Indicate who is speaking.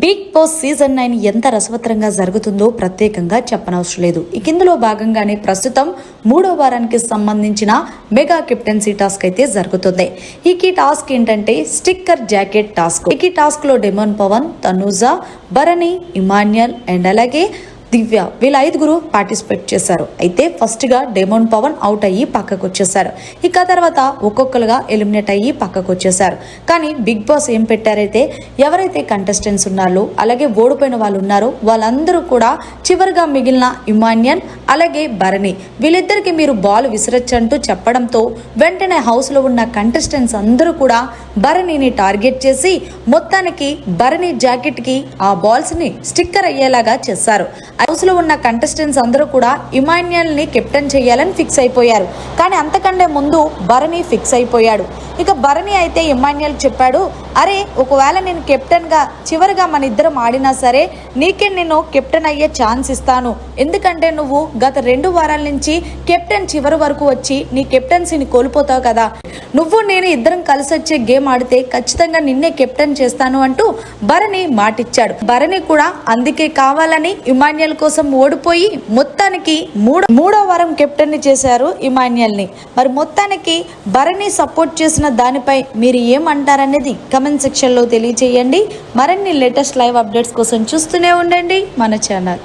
Speaker 1: Big boss season nine ఎంత రసవత్తరంగా జరుగుతుందో ప్రత్యేకంగా చెప్పనవసరం లేదు. ఇక ఇందులో భాగంగానే ప్రస్తుతం మూడో వారానికి సంబంధించిన మెగా కెప్టెన్సీ టాస్క్ అయితే జరుగుతుంది. ఈ ఈ టాస్క్ ఏంటంటే స్టిక్కర్ జాకెట్ టాస్క్. ఈ టాస్క్లో డెమోన్ పవన్ తనూజా భరణి ఇమాన్యల్ అండ్ అలాగే దివ్య వీళ్ళ ఐదుగురు పార్టిసిపేట్ చేశారు. అయితే ఫస్ట్గా డెమోన్ పవన్ అవుట్ అయ్యి పక్కకు వచ్చేసారు ఇక తర్వాత ఒక్కొక్కరుగా ఎలిమినేట్ అయ్యి పక్కకు వచ్చేసారు కానీ బిగ్ బాస్ ఏం పెట్టారైతే ఎవరైతే కంటెస్టెంట్స్ ఉన్నారో అలాగే ఓడిపోయిన వాళ్ళు ఉన్నారో వాళ్ళందరూ కూడా చివరిగా మిగిలిన ఇమాన్యన్ అలాగే భరణి వీళ్ళిద్దరికి మీరు బాల్ విసిరచ్చంటూ చెప్పడంతో వెంటనే హౌస్లో ఉన్న కంటెస్టెంట్స్ అందరూ కూడా భరణిని టార్గెట్ చేసి మొత్తానికి భరణి జాకెట్కి ఆ బాల్స్ని స్టిక్కర్ అయ్యేలాగా చేశారు. హౌస్లో ఉన్న కంటెస్టెంట్స్ అందరూ కూడా ఇమాన్యుయల్ని కెప్టెన్ చేయాలని ఫిక్స్ అయిపోయారు. కానీ అంతకంటే ముందు భరణి ఫిక్స్ అయిపోయాడు. ఇక భరణి అయితే ఇమాన్యుయల్ చెప్పాడు అరే ఒకవేళ నేను కెప్టెన్గా చివరిగా మన ఇద్దరం ఆడినా సరే నీకే నేను కెప్టెన్ అయ్యే ఛాన్స్ ఇస్తాను. ఎందుకంటే నువ్వు గత రెండు వారాల నుంచి కెప్టెన్ చివరి వరకు వచ్చి నీ కెప్టెన్సీని కోల్పోతావు కదా. నువ్వు నేను ఇద్దరం కలిసి వచ్చే గేమ్ ఆడితే ఖచ్చితంగా నిన్నే కెప్టెన్ చేస్తాను అంటూ భరణి మాటిచ్చాడు. భరణి కూడా అందుకే కావాలని ఇమాన్యుయల్ కోసం ఓడిపోయి మొత్తానికి మూడో మూడో వారం కెప్టెన్ని చేశారు ఇమాన్యుయల్ని మరి మొత్తానికి భరణి సపోర్ట్ చేసిన దానిపై మీరు ఏమంటారనేది కమెంట్ సెక్షన్లో తెలియజేయండి. మరిన్ని లేటెస్ట్ లైవ్ అప్డేట్స్ కోసం చూస్తూనే ఉండండి మన ఛానల్.